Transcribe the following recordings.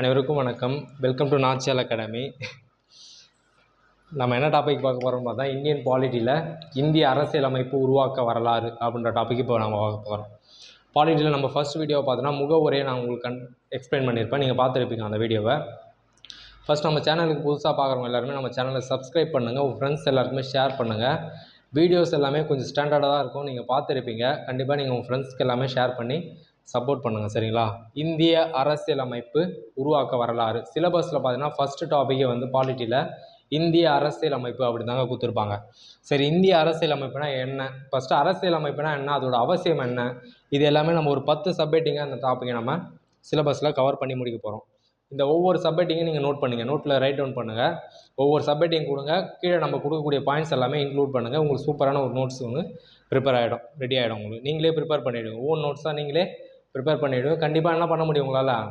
அனைவருக்கும் வணக்கம். Welcome to நாச்சியல் academy நம்ம என்ன டாபிக் பார்க்க போகிறோம் பார்த்தா இந்தியன் பாலிட்டியில் இந்திய அரசியலமைப்பு உருவாக்க வரலாறு அப்படின்ற டாபிக் இப்போ நம்ம பார்க்க போகிறோம் பாலிட்டியில் நம்ம ஃபஸ்ட் வீடியோவை பார்த்தோன்னா முகவுரையை நான் உங்களுக்கு கண் எக்ஸ்பிளைன் பண்ணியிருப்பேன். நீங்கள் பார்த்துருப்பீங்க அந்த வீடியோவை ஃபஸ்ட் நம்ம சேனலுக்கு புதுசாக பார்க்குறவங்க எல்லாருமே நம்ம சேனலை சப்ஸ்கிரைப் பண்ணுங்கள் உங்கள் ஃப்ரெண்ட்ஸ் எல்லாருக்குமே ஷேர் பண்ணுங்கள் வீடியோஸ் எல்லாமே கொஞ்சம் ஸ்டாண்டர்டாக தான் இருக்கும். நீங்கள் பார்த்துருப்பீங்க. கண்டிப்பாக நீங்கள் உங்கள் ஃப்ரெண்ட்ஸ்க்கு எல்லாமே ஷேர் பண்ணி சப்போர்ட் பண்ணுங்கள் சரிங்களா? இந்திய அரசியலமைப்பு உருவாக்க வரலாறு. சிலபஸில் பார்த்தீங்கன்னா ஃபஸ்ட்டு டாப்பிக்கே வந்து பாலிட்டியில் இந்திய அரசியலமைப்பு அப்படி தாங்க கொடுத்துருப்பாங்க. சரி இந்திய அரசியலமைப்புனா என்ன? ஃபஸ்ட்டு அரசியலமைப்புனா என்ன? அதோட அவசியம் என்ன? இது எல்லாமே நம்ம ஒரு பத்து சப்ஜெக்டிங்காக அந்த டாப்பிக்கை நம்ம சிலபஸில் கவர் பண்ணி முடிக்க போகிறோம் இந்த ஒவ்வொரு சப்ஜெக்டையும் நீங்கள் நோட் பண்ணுங்கள் நோட்டில் ரைட் டவுன் பண்ணுங்கள் ஒவ்வொரு சப்ஜெக்டையும் கொடுங்க. கீழே நம்ம கொடுக்கக்கூடிய பாயிண்ட்ஸ் எல்லாமே இன்க்ளூட் பண்ணுங்கள் உங்களுக்கு சூப்பரான ஒரு நோட்ஸ் ஒன்று ப்ரிப்பேர் ஆகிடும் ரெடி ஆகிடும் உங்களுக்கு. நீங்களே ப்ரிப்பேர் பண்ணிவிடுங்க ஓன் நோட்ஸாக நீங்களே ப்ரிப்பேர் பண்ணிவிடுவேன் கண்டிப்பாக என்ன பண்ண முடியும் உங்களால்?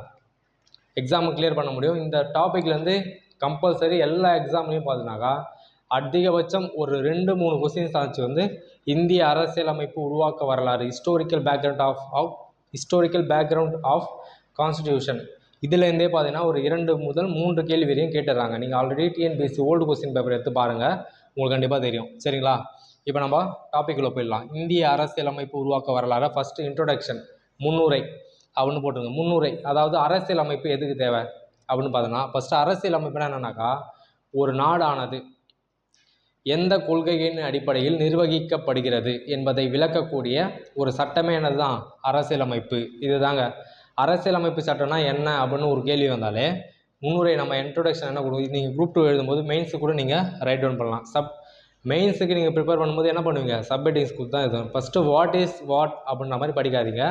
எக்ஸாமை கிளியர் பண்ண முடியும். இந்த டாப்பிக்லேருந்து கம்பல்சரி எல்லா எக்ஸாம்லேயும் பார்த்தீங்கன்னாக்கா அதிகபட்சம் ஒரு ரெண்டு மூணு கொஸ்டின்ஸ் ஆச்சு வந்து இந்திய அரசியலமைப்பு உருவாக்க வரலாறு historical background of of historical background of constitution இதுலேருந்தே பார்த்தீங்கன்னா ஒரு இரண்டு முதல் மூன்று கேள்வி வரையும் கேட்டுடுறாங்க நீங்கள் already TNPSC old question paper எடுத்து பாருங்கள் உங்களுக்கு கண்டிப்பாக தெரியும். சரிங்களா? இப்போ நம்ம டாப்பிக்கில் போயிடலாம். இந்திய அரசியலமைப்பு உருவாக்க வரலாறு ஃபஸ்ட்டு இன்ட்ரோடக்ஷன் முன்னுரை அப்படின்னு போட்டிருங்க முன்னுரை அதாவது அரசியல் அமைப்பு எதுக்கு தேவை? அப்படின்னு பார்த்தோன்னா ஃபஸ்ட்டு அரசியல் அமைப்புனா என்னன்னாக்கா ஒரு நாடானது எந்த கொள்கையின் அடிப்படையில் நிர்வகிக்கப்படுகிறது என்பதை விளக்கக்கூடிய ஒரு சட்டமே என்னது தான் அரசியலமைப்பு இதுதாங்க. அரசியலமைப்பு சட்டம்னா என்ன அப்படின்னு ஒரு கேள்வி வந்தாலே முன்னுரை நம்ம இன்ட்ரொடக்ஷன் என்ன கொடுக்கும்? நீங்கள் குரூப் டூ எழுதும்போது மெயின்ஸுக்கு கூட நீங்கள் ரைட் டவுன் பண்ணலாம். சப் மெயின்ஸுக்கு நீங்கள் ப்ரிப்பேர் பண்ணும்போது என்ன பண்ணுவீங்க? சப் ஹெட்டிங்ஸ் தான் இது ஃபஸ்ட்டு வாட் இஸ் வாட் அப்படின்ற மாதிரி படிக்காதீங்க.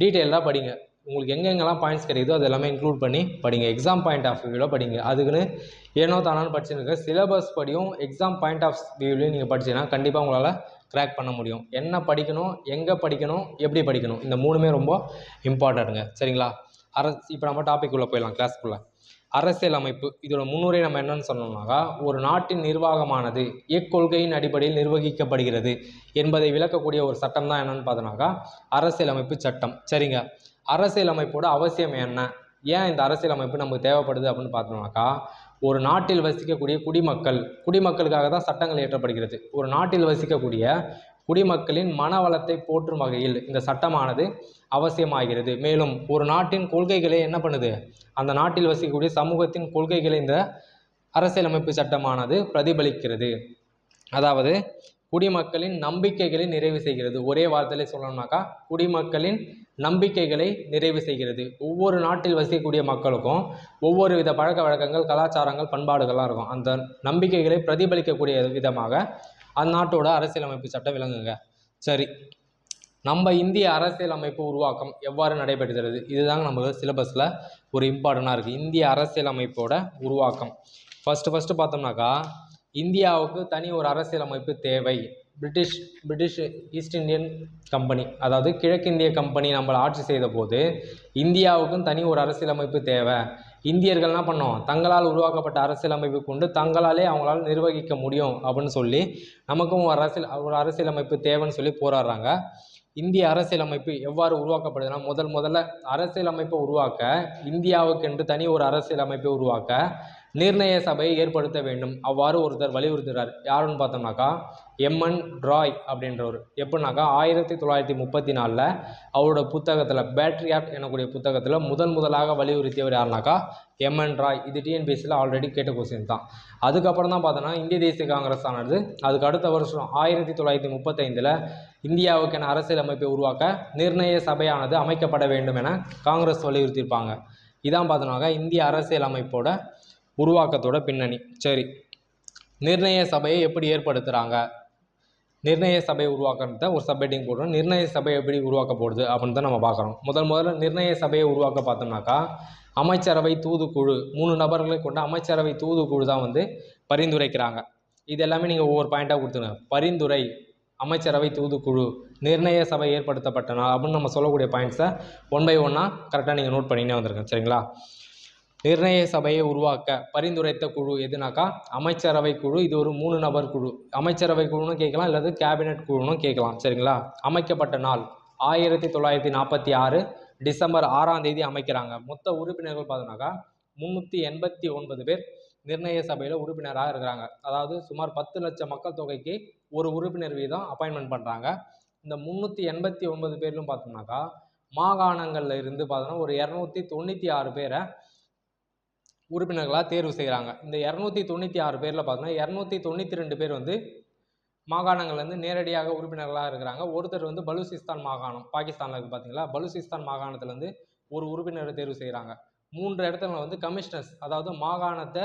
டீட்டெயிலாக படிங்க. உங்களுக்கு எங்கெங்கெல்லாம் பாயிண்ட்ஸ் கிடைக்குதோ அது எல்லாமே இன்க்ளூட் பண்ணி படிங்க. எக்ஸாம் பாயிண்ட் ஆஃப் வியூவில் படிங்க. அதுக்குன்னு ஏனோ தானான்னு படிச்சுருங்க சிலபஸ் படியும் எக்ஸாம் பாயிண்ட் ஆஃப் வியூவிலையும் நீங்கள் படிச்சீங்கன்னா கண்டிப்பாக உங்களால் க்ராக் பண்ண முடியும். என்ன படிக்கணும் எங்கே படிக்கணும் எப்படி படிக்கணும்? இந்த மூணுமே ரொம்ப இம்பார்ட்டண்ட்டுங்க சரிங்களா? அரசு இப்போ நம்ம டாபிக் உள்ளே போயிடலாம் கிளாஸ்க்குள்ளே அரசியல் அமைப்பு இதோட முன்னுரை நம்ம என்னன்னு சொன்னோம்னாக்கா ஒரு நாட்டின் நிர்வாகமானது எக்கொள்கையின் அடிப்படையில் நிர்வகிக்கப்படுகிறது என்பதை விளக்கக்கூடிய ஒரு சட்டம் தான் என்னன்னு பார்த்தோம்னாக்கா அரசியலமைப்பு சட்டம். சரிங்க. அரசியலமைப்போட அவசியம் என்ன? ஏன் இந்த அரசியலமைப்பு நமக்கு தேவைப்படுது அப்படின்னு பார்த்தோம்னாக்கா ஒரு நாட்டில் வசிக்கக்கூடிய குடிமக்கள் குடிமக்களுக்காக தான் சட்டங்கள் இயற்றப்படுகிறது. ஒரு நாட்டில் வசிக்கக்கூடிய குடிமக்களின் மன வளத்தை போற்றும் வகையில் இந்த சட்டமானது அவசியமாகிறது. மேலும் ஒரு நாட்டின் கொள்கைகளை என்ன பண்ணுது? அந்த நாட்டில் வசிக்கக்கூடிய சமூகத்தின் கொள்கைகளை இந்த அரசியலமைப்பு சட்டமானது பிரதிபலிக்கிறது. அதாவது குடிமக்களின் நம்பிக்கைகளை நிறைவு செய்கிறது. ஒரே வார்த்தையில சொல்லணும்னாக்கா குடிமக்களின் நம்பிக்கைகளை நிறைவு செய்கிறது. ஒவ்வொரு நாட்டில் வசிக்கக்கூடிய மக்களுக்கும் ஒவ்வொரு வித பழக்க வழக்கங்கள் கலாச்சாரங்கள் பண்பாடுகள்லாம் இருக்கும். அந்த நம்பிக்கைகளை பிரதிபலிக்கக்கூடிய விதமாக அந்நாட்டோட அரசியலமைப்பு சட்டம் விளங்குங்க சரி நம்ம இந்திய அரசியலமைப்பு உருவாக்கம் எவ்வாறு நடைபெறுகிறது? இதுதாங்க நம்ம சிலபஸில் ஒரு இம்பார்ட்டண்ட்டாக இருக்குது இந்திய அரசியலமைப்போட உருவாக்கம். ஃபஸ்ட்டு ஃபஸ்ட்டு பார்த்தோம்னாக்கா இந்தியாவுக்கு தனி ஒரு அரசியலமைப்பு தேவை. British British East Indian company அதாவது கிழக்கிந்திய கம்பெனி நம்மளை ஆட்சி செய்த போது இந்தியாவுக்கும் தனி ஒரு அரசியலமைப்பு தேவை. இந்தியர்கள் என்ன பண்ணோம்? தங்களால் உருவாக்கப்பட்ட அரசியலமைப்பு கொண்டு தங்களாலே அவங்களால் நிர்வகிக்க முடியும் அப்படின்னு சொல்லி நமக்கும் ஒரு அரசியல் ஒரு அரசியலமைப்பு தேவைன்னு சொல்லி போராடுறாங்க. இந்திய அரசியலமைப்பு எவ்வாறு உருவாக்கப்படுதுன்னா முதல் முதல்ல அரசியலமைப்பை உருவாக்க இந்தியாவுக்கென்று தனி ஒரு அரசியலமைப்பை உருவாக்க நிர்ணய சபையை ஏற்படுத்த வேண்டும். அவ்வாறு ஒருத்தர் வலியுறுத்துகிறார். யாருன்னு பார்த்தோம்னாக்கா எம்என் ராய் அப்படின்றவர். எப்படின்னாக்கா ஆயிரத்தி தொள்ளாயிரத்தி முப்பத்தி நாலில் அவரோட புத்தகத்தில் பேட்ரி பேட்ரியாட் எனக்கூடிய புத்தகத்தில் முதன் முதலாக வலியுறுத்தியவர் யாருனாக்கா எம்என் ராய். இது டிஎன்பிஎஸ்சியில் ஆல்ரெடி கேட்ட கொஸ்டின் தான். அதுக்கப்புறம் தான் பார்த்தோன்னா இந்திய தேசிய காங்கிரஸ் ஆனது அதுக்கு அடுத்த வருஷம் ஆயிரத்தி தொள்ளாயிரத்தி முப்பத்தைந்தில் இந்தியாவுக்கென அரசியலமைப்பை உருவாக்க நிர்ணய சபையானது அமைக்கப்பட வேண்டும் என காங்கிரஸ் வலியுறுத்தியிருப்பாங்க. இதான் பார்த்தோன்னாக்கா இந்திய அரசியலமைப்போட உருவாக்கத்தோட பின்னணி. சரி. நிர்ணய சபையை எப்படி ஏற்படுத்துகிறாங்க நிர்ணய சபை உருவாக்கிறத ஒரு சப்ஹெட்டிங் போடுறோம். நிர்ணய சபை எப்படி உருவாக்கப்படுது அப்படின்னு தான் நம்ம பார்க்குறோம். முதல் முதல்ல நிர்ணய சபையை உருவாக்க பார்த்தோம்னாக்கா அமைச்சரவை தூதுக்குழு மூணு நபர்களை கொண்ட அமைச்சரவை தூதுக்குழு தான் வந்து பரிந்துரைக்கிறாங்க. இது எல்லாமே நீங்கள் ஒவ்வொரு பாயிண்ட்டாக கொடுத்துருங்க. பரிந்துரை அமைச்சரவை தூதுக்குழு நிர்ணய சபை ஏற்படுத்தப்பட்ட நாள் அப்படின்னு நம்ம சொல்லக்கூடிய பாயிண்ட்ஸை ஒன் பை ஒன்னாக கரெக்டாக நீங்கள் நோட் பண்ணினே வந்திருக்கேன். சரிங்களா? நிர்ணய சபையை உருவாக்க பரிந்துரைத்த குழு எதுனாக்கா? அமைச்சரவை குழு. இது ஒரு மூணு நபர் குழு. அமைச்சரவை குழுன்னு கேட்கலாம் அல்லது கேபினெட் குழுன்னு கேட்கலாம். சரிங்களா? அமைக்கப்பட்ட நாள். ஆயிரத்தி தொள்ளாயிரத்தி நாற்பத்தி ஆறு டிசம்பர் ஆறாம் தேதி அமைக்கிறாங்க. மொத்த உறுப்பினர்கள் பார்த்தோன்னாக்கா முந்நூற்றி எண்பத்தி ஒன்பது பேர் நிர்ணய சபையில் உறுப்பினராக இருக்கிறாங்க. அதாவது சுமார் பத்து லட்சம் மக்கள் தொகைக்கு ஒரு உறுப்பினர் வீதம் அப்பாயின்மெண்ட் பண்ணுறாங்க இந்த முந்நூற்றி எண்பத்தி ஒன்பது பேர்லும் பார்த்தோம்னாக்கா மாகாணங்களில் இருந்து பார்த்தோன்னா ஒரு இரநூத்தி தொண்ணூற்றி ஆறு பேரை உறுப்பினர்களாக தேர்வு செய்கிறாங்க இந்த இரநூத்தி தொண்ணூற்றி ஆறு பேரில் பார்த்தோன்னா இரநூத்தி தொண்ணூற்றி ரெண்டு பேர் வந்து மாகாணங்கள்லேருந்து நேரடியாக உறுப்பினர்களாக இருக்கிறாங்க. ஒருத்தர் வந்து பலூசிஸ்தான் மாகாணம் பாகிஸ்தானில் இருக்குது பார்த்தீங்களா பலூசிஸ்தான் மாகாணத்துலேருந்து ஒரு உறுப்பினரை தேர்வு செய்கிறாங்க மூன்று இடத்துல வந்து கமிஷனர்ஸ் அதாவது மாகாணத்தை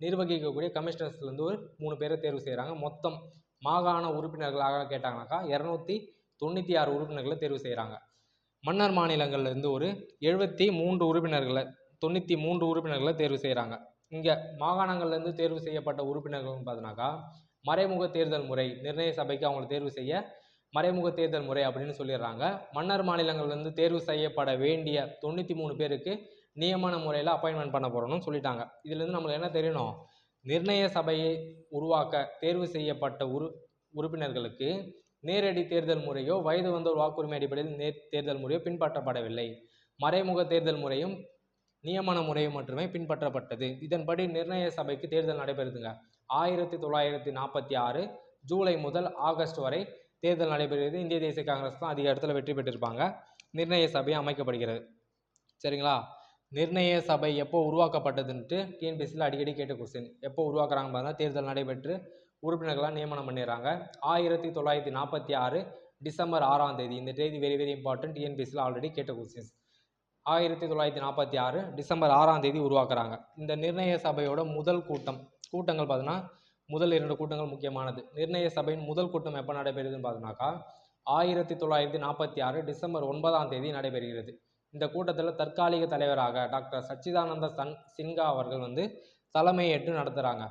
நிர்வகிக்கக்கூடிய கமிஷனர்ஸ்லேருந்து ஒரு மூணு பேரை தேர்வு செய்கிறாங்க மொத்தம் மாகாண உறுப்பினர்களாக கேட்டாங்கனாக்கா இரநூத்தி தொண்ணூற்றி ஆறு உறுப்பினர்களை தேர்வு செய்கிறாங்க மன்னர் மாநிலங்கள்லேருந்து ஒரு எழுபத்தி மூன்று உறுப்பினர்களை தொண்ணூற்றி மூன்று உறுப்பினர்களை தேர்வு செய்கிறாங்க இங்கே மாகாணங்கள்லேருந்து தேர்வு செய்யப்பட்ட உறுப்பினர்கள்னு பார்த்தோன்னாக்கா மறைமுக தேர்தல் முறை நிர்ணய சபைக்கு அவங்களை தேர்வு செய்ய மறைமுக தேர்தல் முறை அப்படின்னு சொல்லிடுறாங்க. மன்னர் மாநிலங்கள்லேருந்து தேர்வு செய்யப்பட வேண்டிய தொண்ணூற்றி மூணு பேருக்கு நியமன முறையில் அப்பாயின்மெண்ட் பண்ண போகிறோம்னு சொல்லிட்டாங்க. இதுலேருந்து நம்மளுக்கு என்ன தெரியணும்? நிர்ணய சபையை உருவாக்க தேர்வு செய்யப்பட்ட உரு உறுப்பினர்களுக்கு நேரடி தேர்தல் முறையோ வயது வந்தோர் வாக்குரிமை அடிப்படையில் நேர் தேர்தல் முறையோ பின்பற்றப்படவில்லை. மறைமுக தேர்தல் முறையும் நியமன முறையும் மட்டுமே பின்பற்றப்பட்டது. இதன்படி நிர்ணய சபைக்கு தேர்தல் நடைபெறுதுங்க. ஆயிரத்தி தொள்ளாயிரத்தி நாற்பத்தி ஆறு ஜூலை முதல் ஆகஸ்ட் வரை தேர்தல் நடைபெறுகிறது. இந்திய தேசிய காங்கிரஸ் தான் அதிக இடத்துல வெற்றி பெற்றிருப்பாங்க. நிர்ணய சபை அமைக்கப்படுகிறது. சரிங்களா? நிர்ணய சபை எப்போ உருவாக்கப்பட்டதுன்ட்டு டிஎன்பிஎஸ்சியில் அடிக்கடி கேட்ட கொஸ்டின் எப்போ உருவாக்குறாங்க பார்த்தா தேர்தல் நடைபெற்று உறுப்பினர்களாக நியமனம் பண்ணிடுறாங்க. ஆயிரத்தி தொள்ளாயிரத்தி நாற்பத்தி ஆறு டிசம்பர் ஆறாம் தேதி. இந்த தேதி வெரி வெரி இம்பார்ட்டன்ட் டிஎன்பிஎஸ்சியில் ஆல்ரெடி கேட்ட கொஸ்டின்ஸ் ஆயிரத்தி தொள்ளாயிரத்தி நாற்பத்தி ஆறு டிசம்பர் ஆறாம் தேதி உருவாக்குறாங்க. இந்த நிர்ணய சபையோட முதல் கூட்டம் கூட்டங்கள் பார்த்தீங்கன்னா முதல் இரண்டு கூட்டங்கள் முக்கியமானது. நிர்ணய சபையின் முதல் கூட்டம் எப்போ நடைபெறுதுன்னு பார்த்தோம்னாக்கா ஆயிரத்தி தொள்ளாயிரத்தி நாற்பத்தி ஆறு டிசம்பர் ஒன்பதாம் தேதி நடைபெறுகிறது. இந்த கூட்டத்தில் தற்காலிக தலைவராக டாக்டர் சச்சிதானந்த சன் சின்ஹா அவர்கள் வந்து தலைமையேற்று நடத்துகிறாங்க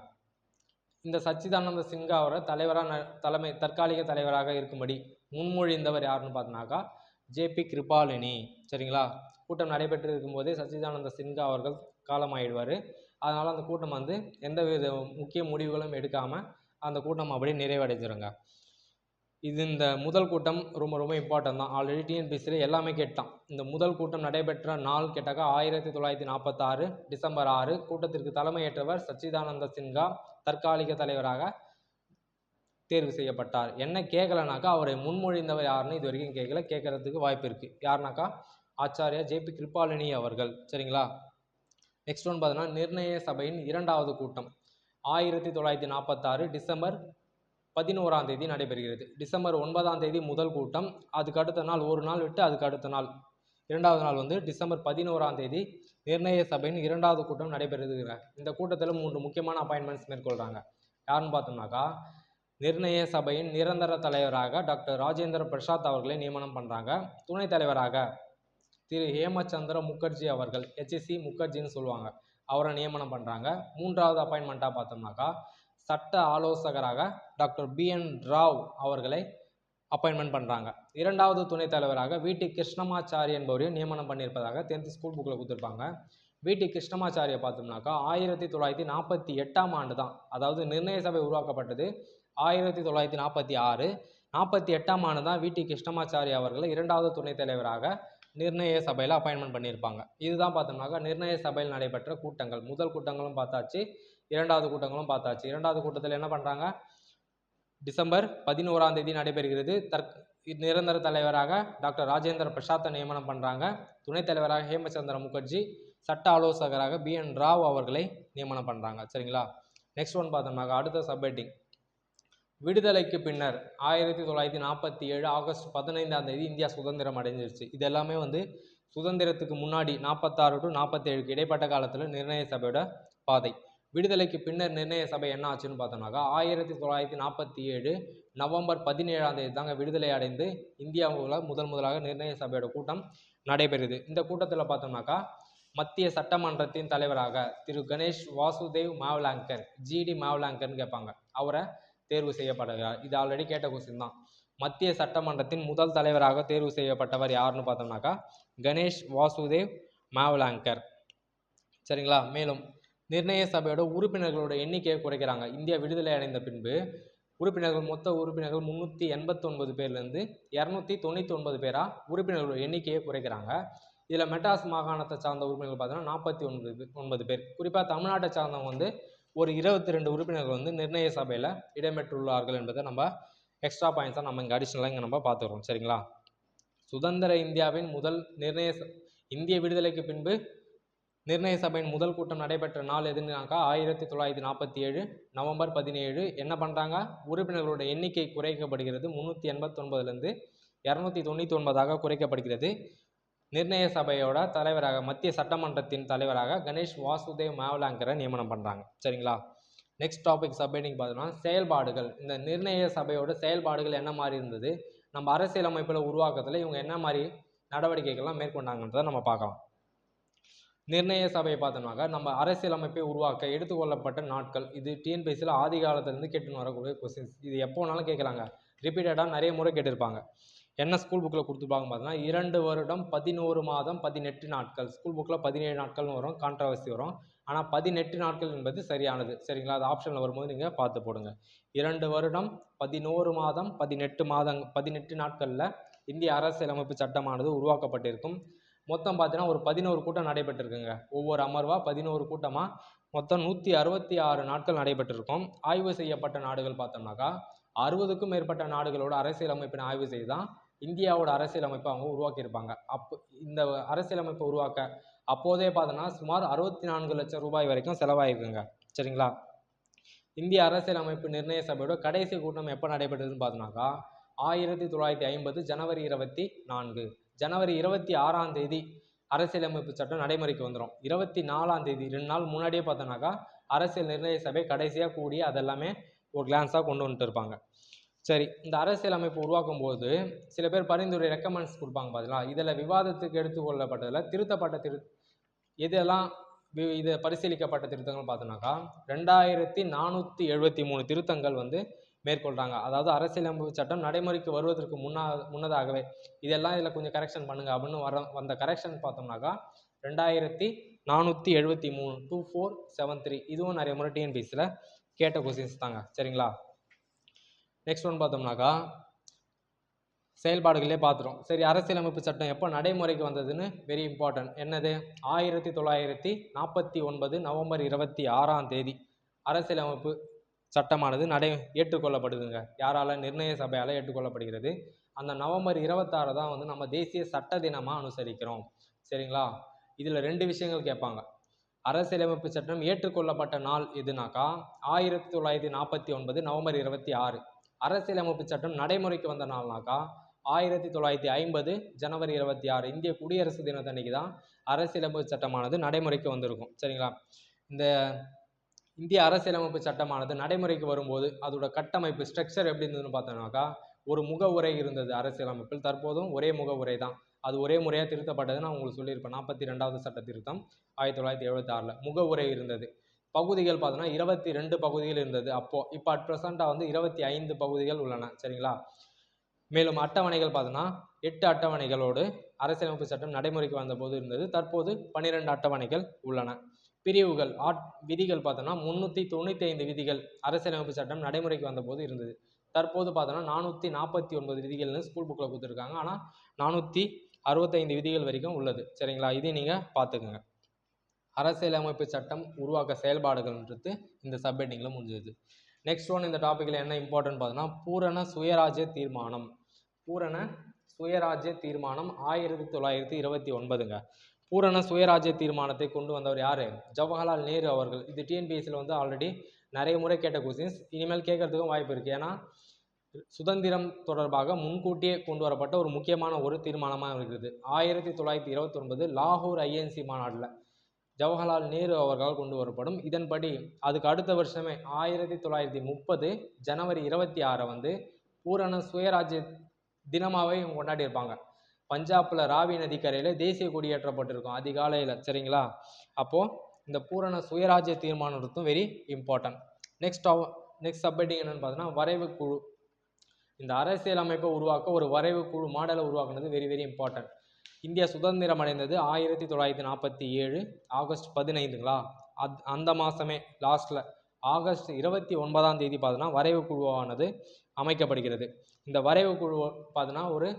இந்த சச்சிதானந்த சின்ஹா அவரை தலைவராக ந தலைமை தற்காலிக தலைவராக இருக்கும்படி முன்மொழிந்தவர் யாருன்னு பார்த்தோன்னாக்கா ஜேபி கிருபாலினி. சரிங்களா? கூட்டம் நடைபெற்று இருக்கும்போதே சச்சிதானந்த சின்ஹா அவர்கள் காலமாயிடுவார். அதனால் அந்த கூட்டம் வந்து எந்த வித முக்கிய முடிவுகளும் எடுக்காமல் அந்த கூட்டம் அப்படியே நிறைவடைஞ்சிருங்க. இது இந்த முதல் கூட்டம் ரொம்ப ரொம்ப இம்பார்ட்டன்ட் தான். ஆல்ரெடி டிஎன்பிசியில் எல்லாமே கேட்டான். இந்த முதல் கூட்டம் நடைபெற்ற நாள் கேட்டாக்கா ஆயிரத்தி தொள்ளாயிரத்தி நாற்பத்தாறு டிசம்பர் ஆறு. கூட்டத்திற்கு தலைமையேற்றவர் சச்சிதானந்த சின்ஹா தற்காலிக தலைவராக தேர்வு செய்யப்பட்டார். என்ன கேட்கலனாக்கா அவரை முன்மொழிந்தவர் யாருன்னு இது வரைக்கும் கேட்கல கேட்கறதுக்கு வாய்ப்பு இருக்குது யாருனாக்கா? ஆச்சாரியா ஜேபி கிருபாலினி அவர்கள். சரிங்களா? நெக்ஸ்ட் ஒன் பார்த்தீங்கன்னா நிர்ணய சபையின் இரண்டாவது கூட்டம். ஆயிரத்தி தொள்ளாயிரத்தி நாற்பத்தாறு டிசம்பர் பதினோராம் தேதி நடைபெறுகிறது. டிசம்பர் ஒன்பதாம் தேதி முதல் கூட்டம். அதுக்கு அடுத்த நாள் ஒரு நாள் விட்டு அதுக்கு அடுத்த நாள். இரண்டாவது நாள் வந்து டிசம்பர் பதினோராம் தேதி நிர்ணய சபையின் இரண்டாவது கூட்டம் நடைபெறுதுங்க இந்த கூட்டத்தில் மூன்று முக்கியமான அப்பாயின்மெண்ட்ஸ் மேற்கொள்கிறாங்க யாருன்னு பார்த்தோம்னாக்கா நிர்ணய சபையின் நிரந்தர தலைவராக டாக்டர் ராஜேந்திர பிரசாத் அவர்களை நியமனம் பண்ணுறாங்க துணைத் தலைவராக திரு ஹேமச்சந்திர முகர்ஜி அவர்கள் ஹெச்எஸ்சி முகர்ஜின்னு சொல்லுவாங்க. அவரை நியமனம் பண்ணுறாங்க மூன்றாவது அப்பாயின்மெண்ட்டாக பார்த்தோம்னாக்கா சட்ட ஆலோசகராக டாக்டர் பிஎன் ராவ் அவர்களை அப்பாயின்மெண்ட் பண்ணுறாங்க இரண்டாவது துணைத் தலைவராக வீட்டு கிருஷ்ணமாச்சாரி என்பவரையும் நியமனம் பண்ணியிருப்பதாக டென்த் ஸ்கூல் புக்கில் கொடுத்துருப்பாங்க. வீட்டு கிருஷ்ணமாச்சாரியை பார்த்தோம்னாக்கா ஆயிரத்தி தொள்ளாயிரத்தி நாற்பத்தி எட்டாம் ஆண்டு தான் அதாவது நிர்ணய சபை உருவாக்கப்பட்டது. ஆயிரத்தி தொள்ளாயிரத்தி நாற்பத்தி ஆறு நாற்பத்தி எட்டாம் ஆண்டு தான் விடி கிருஷ்ணமாச்சாரி அவர்களை இரண்டாவது துணைத் தலைவராக நிர்ணய சபையில் அப்பாயின்மெண்ட் பண்ணியிருப்பாங்க. இதுதான் பார்த்தோம்னாக்கா நிர்ணய சபையில் நடைபெற்ற கூட்டங்கள். முதல் கூட்டங்களும் பார்த்தாச்சு இரண்டாவது கூட்டங்களும் பார்த்தாச்சு. இரண்டாவது கூட்டத்தில் என்ன பண்ணுறாங்க டிசம்பர் பதினோராம் தேதி நடைபெறுகிறது. தற் நிரந்தர தலைவராக டாக்டர் ராஜேந்திர பிரசாத்தை நியமனம் பண்ணுறாங்க துணைத் தலைவராக ஹேமச்சந்திர முகர்ஜி சட்ட ஆலோசகராக பி. என். ராவ் அவர்களை நியமனம் பண்ணுறாங்க சரிங்களா? நெக்ஸ்ட் ஒன் பார்த்தோம்னாக்கா அடுத்த சப்மிட்டிங் விடுதலைக்கு பின்னர் ஆயிரத்தி தொள்ளாயிரத்தி நாற்பத்தி ஏழு ஆகஸ்ட் பதினைந்தாம் தேதி இந்தியா சுதந்திரம் அடைஞ்சிருச்சு. இது எல்லாமே வந்து சுதந்திரத்துக்கு முன்னாடி நாற்பத்தாறு டு நாற்பத்தேழுக்கு இடைப்பட்ட காலத்தில் நிர்ணய சபையோட பாதை. விடுதலைக்கு பின்னர் நிர்ணய சபை என்ன ஆச்சுன்னு பார்த்தோம்னாக்கா ஆயிரத்தி தொள்ளாயிரத்தி நாற்பத்தி ஏழு நவம்பர் பதினேழாம் தேதி தாங்க விடுதலை அடைந்து இந்தியாவில் முதல் முதலாக நிர்ணய சபையோட கூட்டம் நடைபெறுது. இந்த கூட்டத்தில் பார்த்தோம்னாக்கா மத்திய சட்டமன்றத்தின் தலைவராக திரு கணேஷ் வாசுதேவ் மாவ்லாங்கர் ஜிடி மாவ்லாங்கர்னு கேட்பாங்க. அவரை தேர்வு செய்யப்படுகிறார் இது ஆல்ரெடி கேட்ட கொஸ்டின் தான். மத்திய சட்டமன்றத்தின் முதல் தலைவராக தேர்வு செய்யப்பட்டவர் யாருன்னு பார்த்தோம்னாக்கா கணேஷ் வாசுதேவ் மாவலாங்கர். சரிங்களா? மேலும் நிர்ணய சபையோட உறுப்பினர்களோட எண்ணிக்கையை குறைக்கிறாங்க. இந்தியா விடுதலை அடைந்த பின்பு உறுப்பினர்கள் மொத்த உறுப்பினர்கள் முந்நூற்றி எண்பத்தொன்பது பேர்லேருந்து இரநூத்தி தொண்ணூற்றி ஒன்பது பேராக உறுப்பினர்களோட எண்ணிக்கையை குறைக்கிறாங்க. இதில் மெட்ராஸ் மாகாணத்தை சார்ந்த உறுப்பினர்கள் பார்த்தீங்கன்னா நாற்பத்தி ஒன்பது ஒன்பது பேர். குறிப்பாக தமிழ்நாட்டை சார்ந்தவங்க வந்து ஒரு இருபத்தி ரெண்டு உறுப்பினர்கள் வந்து நிர்ணய சபையில் இடம்பெற்றுள்ளார்கள் என்பதை நம்ம எக்ஸ்ட்ரா பாயிண்ட்ஸாக நம்ம இங்கே அடிஷ்னலாக இங்கே நம்ம பார்த்துக்கிறோம். சரிங்களா? சுதந்திர இந்தியாவின் முதல் நிர்ணய ச- இந்திய விடுதலைக்கு பின்பு நிர்ணய சபையின் முதல் கூட்டம் நடைபெற்ற நாள் எதுனாக்கா? ஆயிரத்தி தொள்ளாயிரத்தி நாற்பத்தி ஏழு நவம்பர் பதினேழு. என்ன பண்ணுறாங்க உறுப்பினர்களோட எண்ணிக்கை குறைக்கப்படுகிறது. முந்நூற்றி எண்பத்தொன்பதுலேருந்து இரநூத்தி தொண்ணூற்றி ஒன்பதாக குறைக்கப்படுகிறது. நிர்ணய சபையோட தலைவராக மத்திய சட்டமன்றத்தின் தலைவராக கணேஷ் வாசுதேவ் மாவலாங்கரை நியமனம் பண்ணுறாங்க சரிங்களா? நெக்ஸ்ட் டாபிக் சப்ஹெட்டிங் பார்த்தோம்னா செயல்பாடுகள். இந்த நிர்ணய சபையோட செயல்பாடுகள் என்ன மாதிரி இருந்தது? நம்ம அரசியலமைப்பில் உருவாக்கத்தில் இவங்க என்ன மாதிரி நடவடிக்கைகள்லாம் மேற்கொண்டாங்கன்றதை நம்ம பார்க்கலாம். நிர்ணய சபையை பார்த்தோம்னாக்கா நம்ம அரசியலமைப்பை உருவாக்க எடுத்துக்கொள்ளப்பட்ட நாட்கள். இது டிஎன்பிஎஸ்சியில் ஆதி காலத்துலேருந்து கேட்டுன்னு வரக்கூடிய கொஸ்டின்ஸ் இது எப்போ வேணாலும் கேட்கலாங்க. ரிப்பீட்டடாக நிறைய முறை கேட்டிருப்பாங்க. என்ன ஸ்கூல் புக்கில் கொடுத்துருப்பாங்க பார்த்தீங்கன்னா இரண்டு வருடம் பதினோரு மாதம் பதினெட்டு நாட்கள். ஸ்கூல் புக்கில் பதினேழு நாட்கள்னு வரும் கான்ட்ரவர்சி வரும். ஆனால் பதினெட்டு நாட்கள் என்பது சரியானது. சரிங்களா? அது ஆப்ஷனில் வரும்போது நீங்கள் பார்த்து போடுங்க. இரண்டு வருடம் பதினோரு மாதம் பதினெட்டு மாதங் பதினெட்டு நாட்களில் இந்திய அரசியலமைப்பு சட்டமானது உருவாக்கப்பட்டிருக்கும். மொத்தம் பார்த்தீங்கன்னா ஒரு பதினோரு கூட்டம் நடைபெற்றிருக்குங்க. ஒவ்வொரு அமர்வாக பதினோரு கூட்டமாக மொத்தம் நூற்றி அறுபத்தி ஆறு நாட்கள் நடைபெற்றிருக்கும். ஆய்வு செய்யப்பட்ட நாடுகள் பார்த்தோம்னாக்கா அறுபதுக்கும் மேற்பட்ட நாடுகளோட அரசியலமைப்பினை ஆய்வு செய்து தான் இந்தியாவோட அரசியலமைப்பை அவங்க உருவாக்கியிருப்பாங்க. அப்போ இந்த அரசியலமைப்பை உருவாக்க அப்போதே பார்த்தோன்னா சுமார் அறுபத்தி நான்கு லட்சம் ரூபாய் வரைக்கும் செலவாயிருக்குங்க. சரிங்களா? இந்திய அரசியலமைப்பு நிர்ணய சபையோட கடைசி கூட்டம் எப்போ நடைபெற்றதுன்னு பார்த்தோம்னாக்கா ஆயிரத்தி தொள்ளாயிரத்தி ஐம்பது ஜனவரி இருபத்தி நான்கு. ஜனவரி இருபத்தி ஆறாம் தேதி அரசியலமைப்பு சட்டம் நடைமுறைக்கு வந்துடும் இருபத்தி நாலாம் தேதி ரெண்டு நாள் முன்னாடியே பார்த்தோன்னாக்கா அரசியல் நிர்ணய சபை கடைசியாக கூடி அதெல்லாமே ஒரு கிளான்ஸாக கொண்டு வந்துட்டு இருப்பாங்க. சரி இந்த அரசியலமைப்பு உருவாக்கும் போது சில பேர் பரிந்துரை ரெக்கமெண்ட்ஸ் கொடுப்பாங்க பார்த்தீங்களா இதில் விவாதத்துக்கு எடுத்துக்கொள்ளப்பட்டதில் திருத்தப்பட்ட திரு இதெல்லாம் வி- இது பரிசீலிக்கப்பட்ட திருத்தங்கள் பார்த்தோன்னாக்கா ரெண்டாயிரத்தி நானூற்றி எழுபத்தி மூணு திருத்தங்கள் வந்து மேற்கொள்கிறாங்க அதாவது அரசியலமைப்பு சட்டம் நடைமுறைக்கு வருவதற்கு முன்னா முன்னதாகவே. இதெல்லாம் இதில் கொஞ்சம் கரெக்ஷன் பண்ணுங்க அப்படின்னு வர வந்த கரெக்ஷன் பார்த்தோம்னாக்கா ரெண்டாயிரத்தி நானூற்றி எழுபத்தி மூணு டூ ஃபோர் செவன் த்ரீ இதுவும் நிறைய முறை டிஎன்பிசியில் கேட்ட கொஸ்டின்ஸ் தாங்க. சரிங்களா? நெக்ஸ்ட் ஒன் பார்த்தோம்னாக்கா செயல்பாடுகளே பார்த்துரும். சரி அரசியலமைப்பு சட்டம் எப்போ நடைமுறைக்கு வந்ததுன்னு வெரி இம்பார்ட்டன்ட் என்னது? ஆயிரத்தி தொள்ளாயிரத்தி நாற்பத்தி ஒன்பது நவம்பர் இருபத்தி ஆறாம் தேதி அரசியலமைப்பு சட்டமானது நடை ஏற்றுக்கொள்ளப்படுதுங்க. யாரால? நிர்ணய சபையால் ஏற்றுக்கொள்ளப்படுகிறது. அந்த நவம்பர் இருபத்தாறு தான் வந்து நம்ம தேசிய சட்ட தினமாக அனுசரிக்கிறோம். சரிங்களா? இதில் ரெண்டு விஷயங்கள் கேட்பாங்க. அரசியலமைப்பு சட்டம் ஏற்றுக்கொள்ளப்பட்ட நாள் எதுனாக்கா? ஆயிரத்தி தொள்ளாயிரத்தி நாற்பத்தி ஒன்பது நவம்பர் இருபத்தி ஆறு. அரசியலமைப்பு சட்டம் நடைமுறைக்கு வந்த நாள்னாக்கா ஆயிரத்தி தொள்ளாயிரத்தி ஐம்பது ஜனவரி இருபத்தி ஆறு இந்திய குடியரசு தினத்தன்னைக்கு தான் அரசியலமைப்பு சட்டமானது நடைமுறைக்கு வந்திருக்கும். சரிங்களா? இந்த இந்திய அரசியலமைப்பு சட்டமானது நடைமுறைக்கு வரும்போது அதோட கட்டமைப்பு ஸ்ட்ரக்சர் எப்படி இருந்ததுன்னு பார்த்தோம்னாக்கா ஒரு முகவுரை இருந்தது அரசியலமைப்பில். தற்போதும் ஒரே முகவுரை தான். அது ஒரே முறையாக திருத்தப்பட்டது நான் உங்களுக்கு சொல்லியிருப்பேன். நாற்பத்தி ரெண்டாவது சட்ட திருத்தம் ஆயிரத்தி தொள்ளாயிரத்தி எழுபத்தாறில் முகவுரை இருந்தது. பகுதிகள் பார்த்தோன்னா இருபத்தி ரெண்டு பகுதிகள் இருந்தது. அப்போது இப்போ அட் ப்ரெசண்ட்டாக வந்து இருபத்தி ஐந்து பகுதிகள் உள்ளன. சரிங்களா? மேலும் அட்டவணைகள் பார்த்தோன்னா எட்டு அட்டவணைகளோடு அரசியலமைப்பு சட்டம் நடைமுறைக்கு வந்தபோது இருந்தது. தற்போது பன்னிரெண்டு அட்டவணைகள் உள்ளன. பிரிவுகள் ஆட் விதிகள் பார்த்தோன்னா முந்நூற்றி தொண்ணூற்றி ஐந்து விதிகள் அரசியலமைப்பு சட்டம் நடைமுறைக்கு வந்தபோது இருந்தது. தற்போது பார்த்தோன்னா நானூற்றி நாற்பத்தி ஒன்பது விதிகள்னு ஸ்கூல் புக்கில் கொடுத்துருக்காங்க. ஆனால் நானூற்றி அறுபத்தைந்து விதிகள் வரைக்கும் உள்ளது. சரிங்களா? இதை நீங்கள் பார்த்துக்குங்க. அரசியலமைப்பு சட்டம் உருவாக்க செயல்பாடுகள்ன்றது இந்த சப்ஹெட்டிங்கில் முடிஞ்சது. நெக்ஸ்ட் ஒன் இந்த டாப்பிக்கில் என்ன இம்பார்ட்டன்ட் பார்த்தோன்னா பூரண சுயராஜ்ய தீர்மானம். பூரண சுயராஜ்ய தீர்மானம் ஆயிரத்தி தொள்ளாயிரத்தி இருபத்தி ஒன்பதுங்க. பூரண சுயராஜ்ய தீர்மானத்தை கொண்டு வந்தவர் யார்? ஜவஹர்லால் நேரு அவர்கள். இது டிஎன்பிஎஸ்சியில் வந்து ஆல்ரெடி நிறைய முறை கேட்ட கொஸ்டின்ஸ் இனிமேல் கேட்கறதுக்கும் வாய்ப்பு இருக்குது ஏன்னா சுதந்திரம் தொடர்பாக முன்கூட்டியே கொண்டு வரப்பட்ட ஒரு முக்கியமான ஒரு தீர்மானமாக இருக்கிறது ஆயிரத்தி தொள்ளாயிரத்தி இருபத்தொன்பது லாகூர் ஐஎன்சி மாநாட்டில். ஜவஹர்லால் நேரு அவர்களால் கொண்டு வரப்படும். இதன்படி அதுக்கு அடுத்த வருஷமே ஆயிரத்தி தொள்ளாயிரத்தி முப்பது ஜனவரி இருபத்தி ஆறை வந்து பூரண சுயராஜ்ய தினமாகவே இவங்க கொண்டாடியிருப்பாங்க பஞ்சாப்ல ராவி நதிக்கரையில் தேசிய கொடியேற்றப்பட்டிருக்கும். அதிகாலையில் சரிங்களா? அப்போது இந்த பூரண சுயராஜ்ய தீர்மானத்தும் very important next next subheading என்னன்னு பார்த்தோன்னா வரைவு குழு. இந்த அரசியலமைப்பை உருவாக்க ஒரு வரைவு குழு மாடலை உருவாக்குனது வெரி வெரி இம்பார்ட்டன்ட் இந்தியா சுதந்திரம் அடைந்தது ஆயிரத்தி தொள்ளாயிரத்தி நாற்பத்தி ஏழு ஆகஸ்ட் பதினைந்துங்களா? அத் அந்த மாதமே லாஸ்ட்டில் ஆகஸ்ட் இருபத்தி ஒன்பதாம் தேதி பார்த்தோன்னா வரைவு குழுவானது அமைக்கப்படுகிறது. இந்த வரைவு குழு பார்த்தோன்னா ஒரு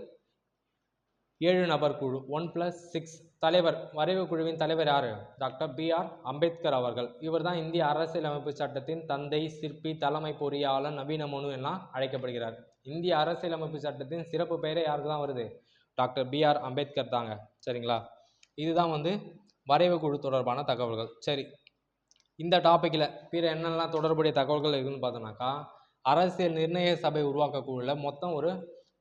ஏழு நபர் குழு ஒன் ப்ளஸ் சிக்ஸ் தலைவர். வரைவு குழுவின் தலைவர் யார்? டாக்டர் பி ஆர் அம்பேத்கர் அவர்கள். இவர் தான் இந்திய அரசியலமைப்பு சட்டத்தின் தந்தை சிற்பி தலைமை பொறியாளர் நவீன மனு எல்லாம் அழைக்கப்படுகிறார். இந்திய அரசியலமைப்பு சட்டத்தின் சிறப்பு பெயரே யாருக்கு தான் வருது? டாக்டர் பிஆர் அம்பேத்கர் தாங்க. சரிங்களா? இதுதான் வந்து வரைவு குழு தொடர்பான தகவல்கள். சரி. இந்த டாப்பிக்கில் பிற என்னெல்லாம் தொடர்புடைய தகவல்கள் இருக்குதுன்னு பார்த்தோம்னாக்கா அரசியல் நிர்ணய சபை உருவாக்கக்குழுவில் மொத்தம் ஒரு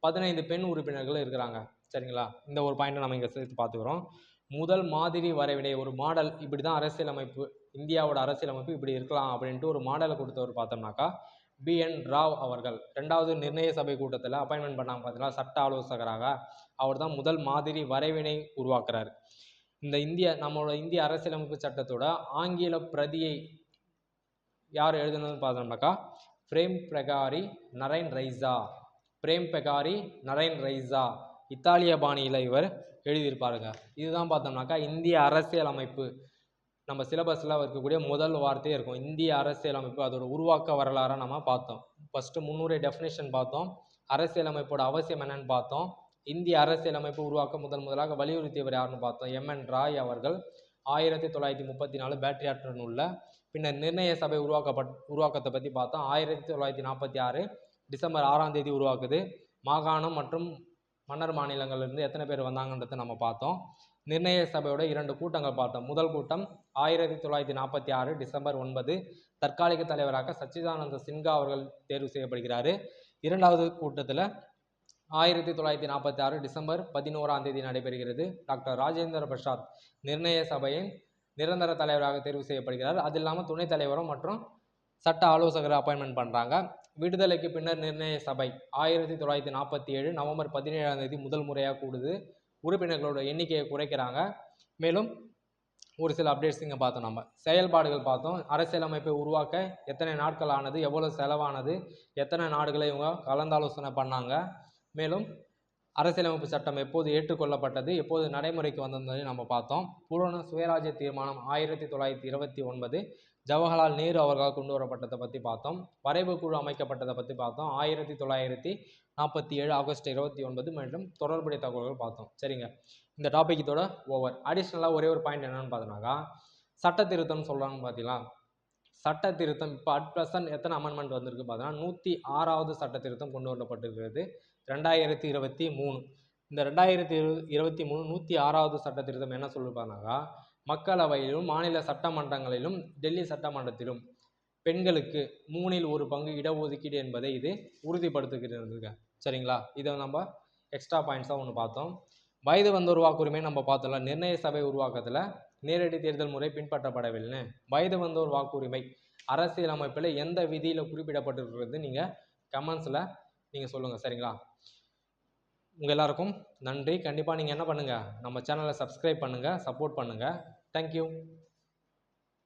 பதினைந்து பெண் உறுப்பினர்கள் இருக்கிறாங்க. சரிங்களா? இந்த ஒரு பாயிண்ட்டை நம்ம இங்கே சேர்த்து பார்த்துக்கிறோம். முதல் மாதிரி வரைவிடை ஒரு மாடல் இப்படி தான் அரசியலமைப்பு இந்தியாவோட அரசியலமைப்பு இப்படி இருக்கலாம் அப்படின்ட்டு ஒரு மாடலை கொடுத்தவர் பார்த்தோம்னாக்கா பி என் ராவ் அவர்கள். ரெண்டாவது நிர்ணய சபை கூட்டத்தில் அப்பாயின்மெண்ட் பண்ணாங்க பார்த்தீங்கன்னா சட்ட ஆலோசகராக அவர் தான் முதல் மாதிரி வரைவினை உருவாக்குறார். இந்த இந்திய நம்மளோட இந்திய அரசியலமைப்பு சட்டத்தோட ஆங்கில பிரதியை யார் எழுதுனதுன்னு பார்த்தோம்னாக்கா பிரேம் பிரகாரி நரைன் ரைஸா பிரேம் பெகாரி நரைன் ரைஸா இத்தாலிய பாணியில் இவர் எழுதியிருப்பாருங்க. இதுதான் பார்த்தோம்னாக்கா இந்திய அரசியலமைப்பு. நம்ம சிலபஸில் இருக்கக்கூடிய முதல் வார்த்தையே இருக்கும். இந்திய அரசியலமைப்பு அதோட உருவாக்க வரலாறாக நம்ம பார்த்தோம். ஃபஸ்ட்டு முன்னுரை டெஃபினேஷன் பார்த்தோம். அரசியலமைப்போட அவசியம் என்னன்னு பார்த்தோம். இந்திய அரசியலமைப்பு உருவாக்க முதன் முதலாக வலியுறுத்தியவர் யாருன்னு பார்த்தோம். எம் என் ராய் அவர்கள் ஆயிரத்தி தொள்ளாயிரத்தி முப்பத்தி நாலு பேட்டரி ஆற்ற நூலில் பின்னர் நிர்ணய சபை உருவாக்கப்பட் உருவாக்கத்தை பற்றி பார்த்தோம். ஆயிரத்தி தொள்ளாயிரத்தி நாற்பத்தி ஆறு டிசம்பர் ஆறாம் தேதி உருவாக்குது. மாகாணம் மற்றும் மன்னர் மாநிலங்கள்லேருந்து எத்தனை பேர் வந்தாங்கன்றதை நம்ம பார்த்தோம். நிர்ணய சபையோட இரண்டு கூட்டங்கள் பார்த்தோம். முதல் கூட்டம் ஆயிரத்தி தொள்ளாயிரத்தி நாற்பத்தி ஆறு டிசம்பர் ஒன்பது தற்காலிக தலைவராக சச்சிதானந்த சின்ஹா அவர்கள் தேர்வு செய்யப்படுகிறார். இரண்டாவது கூட்டத்தில் ஆயிரத்தி தொள்ளாயிரத்தி நாற்பத்தி ஆறு டிசம்பர் பதினோராம் தேதி நடைபெறுகிறது. டாக்டர் ராஜேந்திர பிரசாத் நிர்ணய சபையின் நிரந்தர தலைவராக தேர்வு செய்யப்படுகிறார். அது இல்லாமல் துணைத் தலைவரும் மற்றும் சட்ட ஆலோசகர் அப்பாயின்மெண்ட் பண்ணுறாங்க விடுதலைக்கு பின்னர் நிர்ணய சபை ஆயிரத்தி தொள்ளாயிரத்தி நாற்பத்தி ஏழு நவம்பர் பதினேழாம் தேதி முதல் முறையாக கூடுது. உறுப்பினர்களோட எண்ணிக்கையை குறைக்கிறாங்க. மேலும் ஒரு சில அப்டேட்ஸ் இங்கே பார்த்தோம் நம்ம. செயல்பாடுகள் பார்த்தோம். அரசியலமைப்பை உருவாக்க எத்தனை நாட்கள் ஆனது எவ்வளோ செலவானது எத்தனை நாடுகளை இவங்க கலந்தாலோசனை பண்ணாங்க மேலும் அரசியலமைப்பு சட்டம் எப்போது ஏற்றுக்கொள்ளப்பட்டது எப்போது நடைமுறைக்கு வந்ததை நம்ம பார்த்தோம். பூரண சுயராஜ்ய தீர்மானம் ஆயிரத்தி தொள்ளாயிரத்தி இருபத்தி ஒன்பது ஜவஹர்லால் நேரு அவர்களால் கொண்டு வரப்பட்டதை பற்றி பார்த்தோம். வரைவு குழு அமைக்கப்பட்டதை பற்றி பார்த்தோம். ஆயிரத்தி தொள்ளாயிரத்தி நாற்பத்தி ஏழு ஆகஸ்ட் இருபத்தி ஒன்பது மற்றும் தொடர்புடைய தகவல்கள் பார்த்தோம். சரிங்க. இந்த டாபிக் இதோட ஓவர் அடிஷ்னலாக ஒரே ஒரு பாயிண்ட் என்னென்னு பார்த்தோன்னாக்கா சட்ட திருத்தம்னு சொல்கிறாங்க பார்த்தீங்களா? சட்ட திருத்தம் இப்போ அட் ப்ரெசன்ட் எத்தனை அமெண்ட்மெண்ட் வந்திருக்கு பார்த்தீங்கன்னா நூற்றி ஆறாவது சட்ட திருத்தம் கொண்டு வரப்பட்டிருக்கிறது. ரெண்டாயிரத்தி இருபத்தி மூணு. இந்த ரெண்டாயிரத்தி இரு இருபத்தி மூணு நூற்றி ஆறாவது சட்ட திருத்தம் என்ன சொல்லியிருப்பாங்கனாக்கா மக்களவையிலும் மாநில சட்டமன்றங்களிலும் டெல்லி சட்டமன்றத்திலும் பெண்களுக்கு மூணில் ஒரு பங்கு இடஒதுக்கீடு என்பதை இது உறுதிப்படுத்துகிறதுங்க. சரிங்களா? இதை நம்ம எக்ஸ்ட்ரா பாயிண்ட்ஸாக ஒன்று பார்த்தோம். வயது வந்தோர் வாக்குரிமை நம்ம பார்த்தோம்ல. நிர்ணய சபை உருவாக்கத்தில் நேரடி தேர்தல் முறை பின்பற்றப்படவில்லைன்னு. வயது வந்தோர் வாக்குரிமை அரசியலமைப்பில் எந்த விதியில் குறிப்பிடப்பட்டிருக்கிறது நீங்கள் கமெண்ட்ஸில் நீங்கள் சொல்லுங்கள் சரிங்களா? உங்கள் எல்லாருக்கும் நன்றி. கண்டிப்பாக நீங்கள் என்ன பண்ணுங்கள் நம்ம சேனலை சப்ஸ்கிரைப் பண்ணுங்கள் சப்போர்ட் பண்ணுங்கள் தேங்க்யூ